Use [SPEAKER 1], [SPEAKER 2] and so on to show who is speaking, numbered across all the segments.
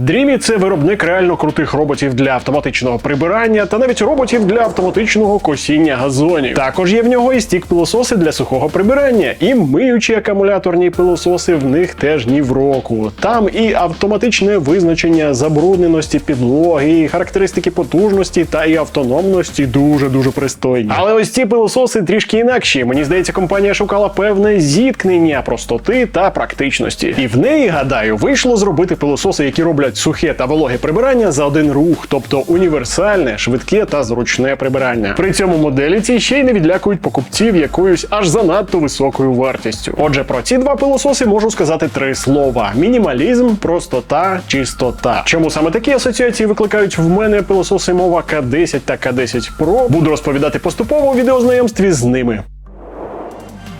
[SPEAKER 1] Дрімі це виробник реально крутих роботів для автоматичного прибирання та навіть роботів для автоматичного косіння газонів. Також є в нього і стік пилососи для сухого прибирання, і миючі акумуляторні пилососи в них теж ні в року. Там і автоматичне визначення забрудненості підлоги, і характеристики потужності та і автономності дуже дуже пристойні. Але ось ці пилососи трішки інакші. Мені здається, компанія шукала певне зіткнення простоти та практичності. І в неї, гадаю, вийшло зробити пилососи, які роблять сухе та вологе прибирання за один рух, тобто універсальне, швидке та зручне прибирання. При цьому моделі ці ще й не відлякують покупців якоюсь аж занадто високою вартістю. Отже, про ці два пилососи можу сказати три слова: мінімалізм, простота, чистота. Чому саме такі асоціації викликають в мене пилососи мова К10 та К10 Pro? Буду розповідати поступово у відеознайомстві з ними.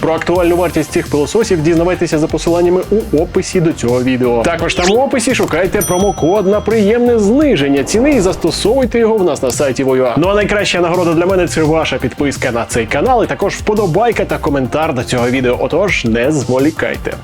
[SPEAKER 1] Про актуальну вартість цих пилососів дізнавайтеся за посиланнями у описі до цього відео. Також там у описі шукайте промокод на приємне зниження ціни і застосовуйте його в нас на сайті Voyua. Ну а найкраща нагорода для мене це ваша підписка на цей канал, і також вподобайка та коментар до цього відео. Отож, не зволікайте.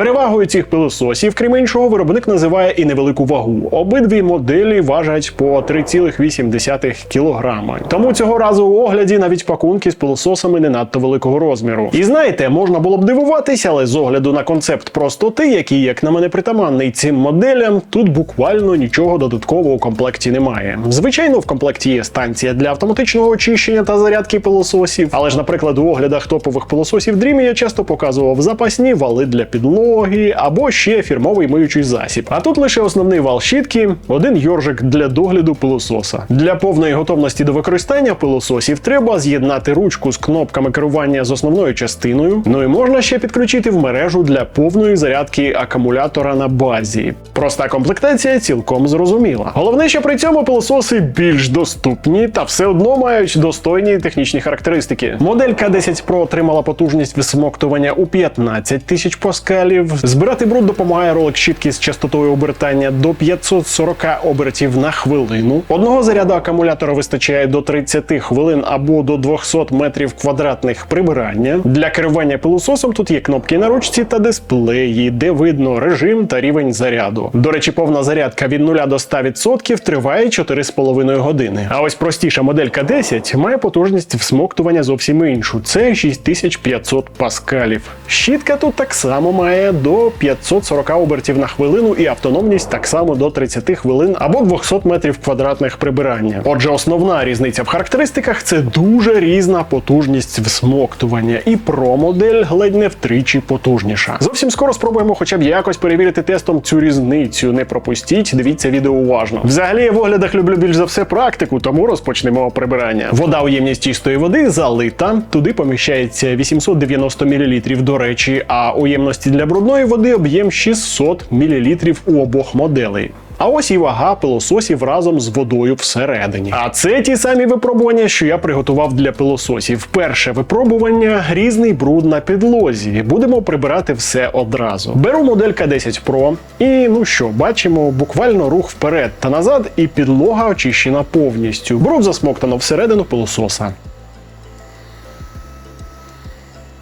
[SPEAKER 1] Перевагою цих пилососів, крім іншого, виробник називає і невелику вагу. Обидві моделі важать по 3,8 кг. Тому цього разу у огляді навіть пакунки з пилососами не надто великого розміру. І знаєте, можна було б дивуватися, але з огляду на концепт простоти, який, як на мене, притаманний цим моделям, тут буквально нічого додаткового у комплекті немає. Звичайно, в комплекті є станція для автоматичного очищення та зарядки пилососів, але ж, наприклад, у оглядах топових пилососів Dreamy я часто показував запасні вали для підлоги або ще фірмовий миючий засіб. А тут лише основний вал щітки, один йоржик для догляду пилососа. Для повної готовності до використання пилососів треба з'єднати ручку з кнопками керування з основною частиною. Ну і можна ще підключити в мережу для повної зарядки акумулятора на базі. Проста комплектація цілком зрозуміла. Головне, що при цьому пилососи більш доступні та все одно мають достойні технічні характеристики. Модель К10 Pro отримала потужність висмоктування у 15 тисяч паскалів. Збирати бруд допомагає ролик щітки з частотою обертання до 540 обертів на хвилину. Одного заряду акумулятора вистачає до 30 хвилин або до 200 метрів квадратних прибирання. Для керування пилососом тут є кнопки на ручці та дисплеї, де видно режим та рівень заряду. До речі, повна зарядка від 0 до 100% триває 4,5 години. А ось простіша моделька 10 має потужність всмоктування зовсім іншу. Це 6500 паскалів. Щітка тут так само має до 540 обертів на хвилину і автономність так само до 30 хвилин або 200 метрів квадратних прибирання. Отже, основна різниця в характеристиках це дуже різна потужність всмоктування, і Pro модель ледь не втричі потужніша. Зовсім скоро спробуємо хоча б якось перевірити тестом цю різницю. Не пропустіть, дивіться відео уважно. Взагалі я в оглядах люблю більш за все практику, тому розпочнемо прибирання. Вода у ємність чистої води залита, туди поміщається 890 мл, до речі, а у ємності для брудної води об'єм 600 мл у обох моделей. А ось і вага пилососів разом з водою всередині. А це ті самі випробування, що я приготував для пилососів. Перше випробування різний бруд на підлозі. Будемо прибирати все одразу. Беру модель К10 Pro і ну що, бачимо буквально рух вперед та назад, і підлога очищена повністю. Бруд засмоктано всередину пилососа.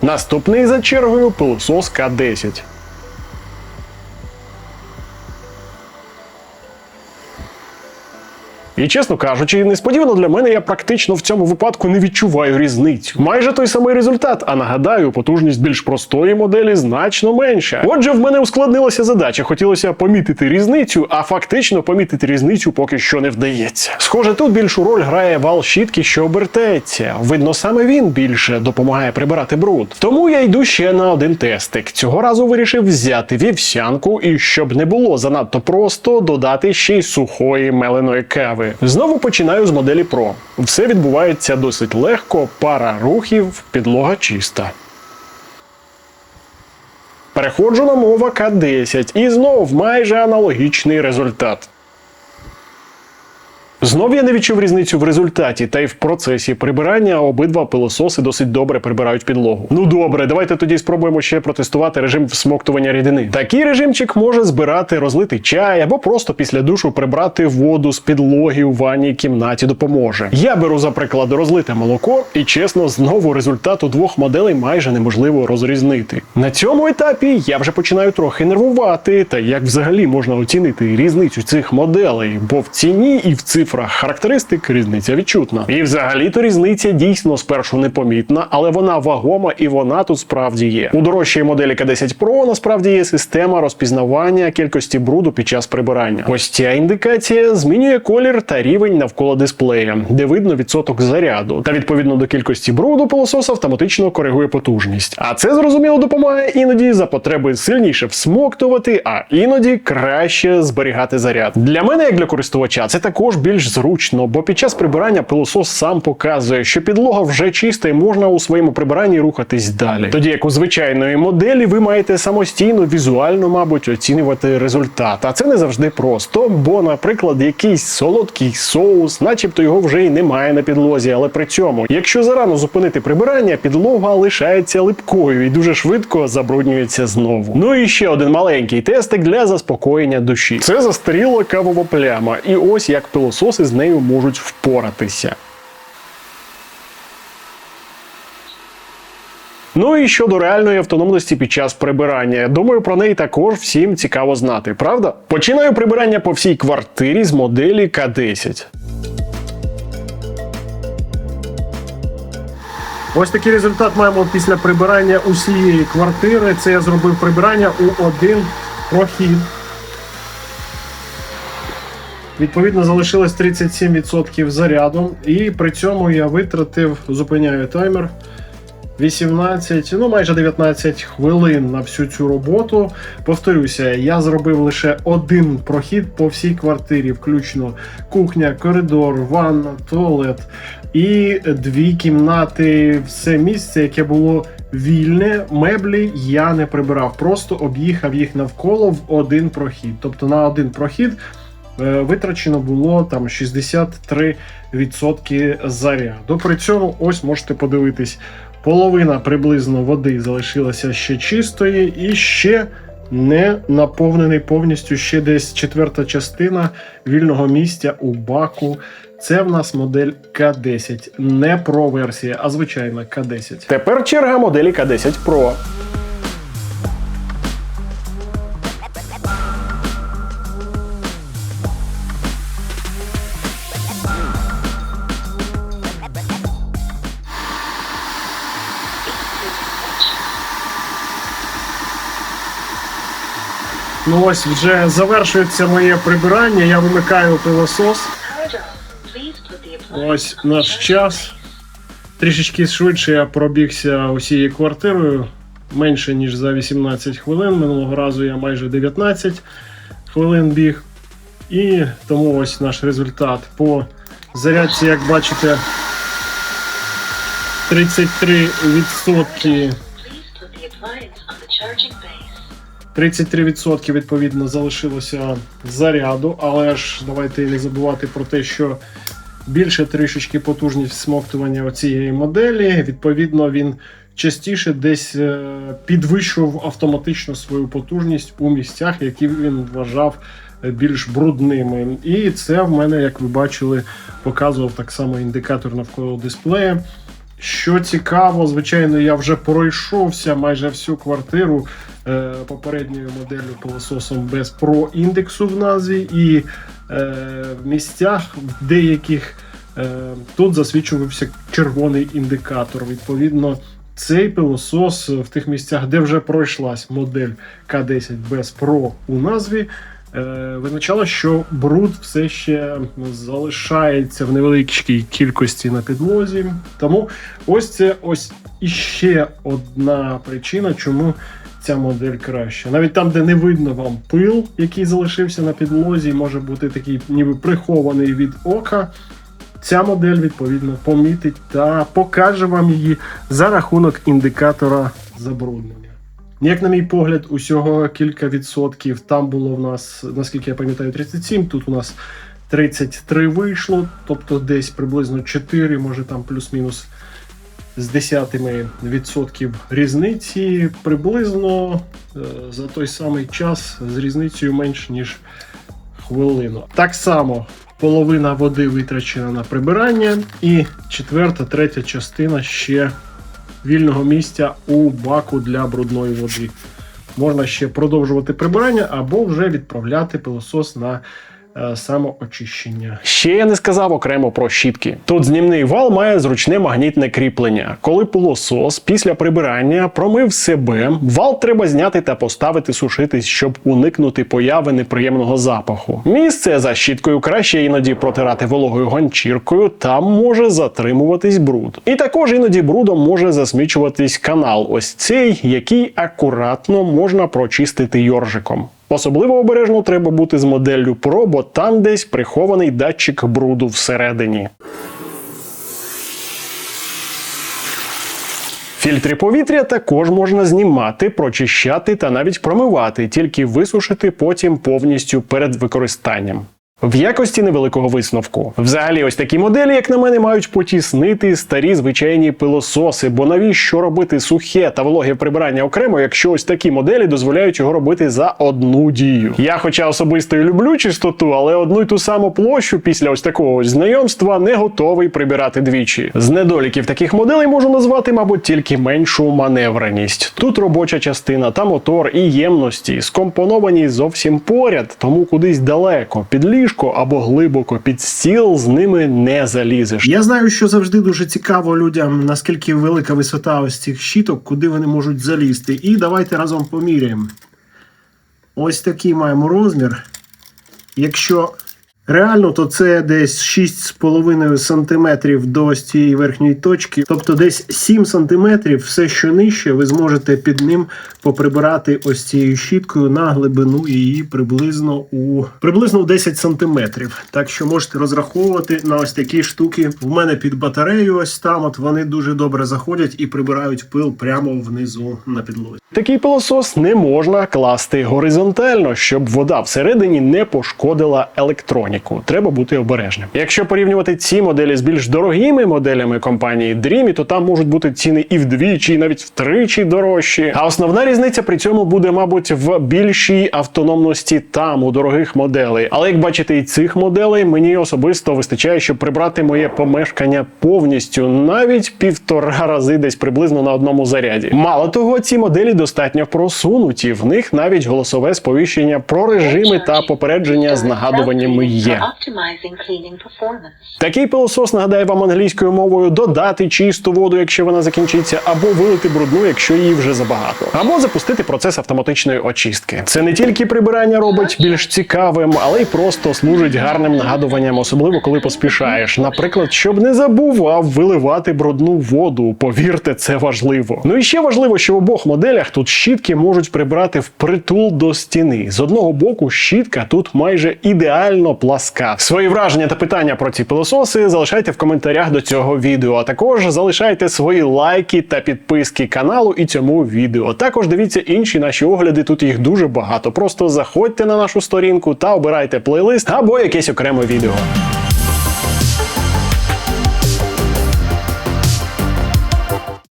[SPEAKER 1] Наступний за чергою пилосос К10. І чесно кажучи, несподівано для мене я практично в цьому випадку не відчуваю різницю. Майже той самий результат, а нагадаю, потужність більш простої моделі значно менша. Отже, в мене ускладнилася задача. Хотілося помітити різницю, а фактично помітити різницю поки що не вдається. Схоже, тут більшу роль грає вал щітки, що обертається. Видно, саме він більше допомагає прибирати бруд. Тому я йду ще на один тестик. Цього разу вирішив взяти вівсянку і щоб не було занадто просто додати ще й сухої меленої кави. Знову починаю з моделі Pro. Все відбувається досить легко, пара рухів, підлога чиста. Переходжу на мова К10 і знов майже аналогічний результат. Знов я не відчув різницю в результаті, та й в процесі прибирання обидва пилососи досить добре прибирають підлогу. Ну добре, давайте тоді спробуємо ще протестувати режим всмоктування рідини. Такий режимчик може збирати, розлити чай або просто після душу прибрати воду з підлоги у ванній кімнаті допоможе. Я беру за приклад розлите молоко, і чесно, знову результат у двох моделей майже неможливо розрізнити. На цьому етапі я вже починаю трохи нервувати, та як взагалі можна оцінити різницю цих моделей, бо в ціні і в цифрах характеристик різниця відчутна. І взагалі-то різниця дійсно спершу непомітна, але вона вагома і вона тут справді є. У дорожчої моделі К10 Pro насправді є система розпізнавання кількості бруду під час прибирання. Ось ця індикація змінює колір та рівень навколо дисплея, де видно відсоток заряду. Та відповідно до кількості бруду пилосос автоматично коригує потужність. А це зрозуміло допомагає іноді за потреби сильніше всмоктувати, а іноді краще зберігати заряд. Для мене, як для користувача, це також більш зручно, бо під час прибирання пилосос сам показує, що підлога вже чиста і можна у своєму прибиранні рухатись далі. Тоді як у звичайної моделі ви маєте самостійно візуально, мабуть, оцінювати результат. А це не завжди просто, бо, наприклад, якийсь солодкий соус, начебто його вже й немає на підлозі, але при цьому, якщо зарано зупинити прибирання, підлога лишається липкою і дуже швидко забруднюється знову. Ну і ще один маленький тестик для заспокоєння душі. Це застаріла кавова пляма, і ось як пилососи з нею можуть впоратися. Ну і щодо реальної автономності під час прибирання, думаю, про неї також всім цікаво знати, правда? Починаю прибирання по всій квартирі з моделі К10. Ось такий результат маємо після прибирання усієї квартири. Це я зробив прибирання у один прохід. Відповідно, залишилось 37% заряду, і при цьому я витратив, зупиняю таймер. 18, ну майже 19 хвилин на всю цю роботу. Повторюся, я зробив лише один прохід по всій квартирі, включно кухня, коридор, ванна, туалет і дві кімнати. Все місце, яке було вільне, меблі я не прибирав, просто об'їхав їх навколо в один прохід. Тобто на один прохід. Е, Витрачено було там 63% заряду. При цьому ось можете подивитись, половина приблизно води залишилася ще чистої, і ще не наповнений повністю ще десь четверта частина вільного місця у баку. Це в нас модель К10, не Pro версія, а звичайна К10. Тепер черга моделі К10 Pro. Ну ось вже завершується моє прибирання. Я вимикаю пилосос. Ось наш час. Трішечки швидше я пробігся усією квартирою. Менше ніж за 18 хвилин. Минулого разу я майже 19 хвилин біг. І тому ось наш результат по зарядці, як бачите, 33%. 33% відповідно залишилося заряду, але ж давайте не забувати про те, що більше трішечки потужність всмоктування цієї моделі. Відповідно, він частіше десь е, підвищував автоматично свою потужність у місцях, які він вважав більш брудними. І це в мене, як ви бачили, показував так само індикатор навколо дисплея. Що цікаво, звичайно, я вже пройшовся майже всю квартиру е, попередньою моделлю пилососом без про індексу в назві, і е, в місцях в деяких е, тут засвічувався червоний індикатор. Відповідно, цей пилосос в тих місцях, де вже пройшлась модель К10 без Pro у назві. Е, Визначало, що бруд все ще залишається в невеликій кількості на підлозі. Тому ось це ось іще одна причина, чому ця модель краща. Навіть там, де не видно вам пил, який залишився на підлозі, може бути такий ніби прихований від ока. Ця модель відповідно помітить та покаже вам її за рахунок індикатора забруднення. Як на мій погляд, усього кілька відсотків. Там було в нас, наскільки я пам'ятаю, 37, тут у нас 33 вийшло, тобто десь приблизно 4, може там плюс-мінус з десятими відсотків різниці, приблизно е, за той самий час з різницею менш ніж хвилину. Так само половина води витрачена на прибирання, і четверта, третя частина ще вільного місця у баку для брудної води. Можна ще продовжувати прибирання або вже відправляти пилосос на самоочищення. Ще я не сказав окремо про щітки. Тут знімний вал має зручне магнітне кріплення. Коли пилосос після прибирання промив себе, вал треба зняти та поставити сушитись, щоб уникнути появи неприємного запаху. Місце за щіткою краще іноді протирати вологою ганчіркою, там може затримуватись бруд. І також іноді брудом може засмічуватись канал, ось цей, який акуратно можна прочистити йоржиком. Особливо обережно треба бути з моделлю Pro, бо там десь прихований датчик бруду всередині. Фільтри повітря також можна знімати, прочищати та навіть промивати, тільки висушити потім повністю перед використанням. В якості невеликого висновку. Взагалі, ось такі моделі, як на мене, мають потіснити старі звичайні пилососи, бо навіщо робити сухе та вологе прибирання окремо, якщо ось такі моделі дозволяють його робити за одну дію. Я, хоча особисто і люблю чистоту, але одну й ту саму площу після ось такого ось знайомства не готовий прибирати двічі. З недоліків таких моделей можу назвати, мабуть, тільки меншу маневреність. Тут робоча частина та мотор і ємності скомпоновані зовсім поряд, тому кудись далеко, під ліжко або глибоко під стіл з ними не залізеш.
[SPEAKER 2] Я знаю, що завжди дуже цікаво людям, наскільки велика висота ось цих щіток, куди вони можуть залізти. І давайте разом поміряємо. Ось такий маємо розмір. Якщо реально, то це десь 6,5 см до цієї верхньої точки. Тобто десь 7 см, все, що нижче, ви зможете під ним поприбирати ось цією щіткою на глибину її приблизно у приблизно у 10 см. Так що можете розраховувати на ось такі штуки. В мене під батарею, ось там, от вони дуже добре заходять і прибирають пил прямо внизу на підлозі.
[SPEAKER 1] Такий пилосос не можна класти горизонтально, щоб вода всередині не пошкодила електроніку. Треба бути обережним. Якщо порівнювати ці моделі з більш дорогими моделями компанії Dreamy, то там можуть бути ціни і вдвічі, і навіть втричі дорожчі. А основна різниця при цьому буде, мабуть, в більшій автономності там у дорогих моделей. Але як бачите, і цих моделей мені особисто вистачає, щоб прибрати моє помешкання повністю, навіть півтора рази десь приблизно на одному заряді. Мало того, ці моделі достатньо просунуті. В них навіть голосове сповіщення про режими та попередження з нагадуваннями є. Такий пилосос нагадає вам англійською мовою додати чисту воду, якщо вона закінчиться, або вилити брудну, якщо її вже забагато, або запустити процес автоматичної очистки. Це не тільки прибирання робить більш цікавим, але й просто служить гарним нагадуванням, особливо коли поспішаєш. Наприклад, щоб не забував виливати брудну воду. Повірте, це важливо. Ну і ще важливо, що в обох моделях тут щітки можуть прибрати впритул до стіни. З одного боку, щітка тут майже ідеально пласка. Свої враження та питання про ці пилососи залишайте в коментарях до цього відео. А також залишайте свої лайки та підписки каналу і цьому відео. Також дивіться інші наші огляди. Тут їх дуже багато. Просто заходьте на нашу сторінку та обирайте плейлист або якесь окреме відео.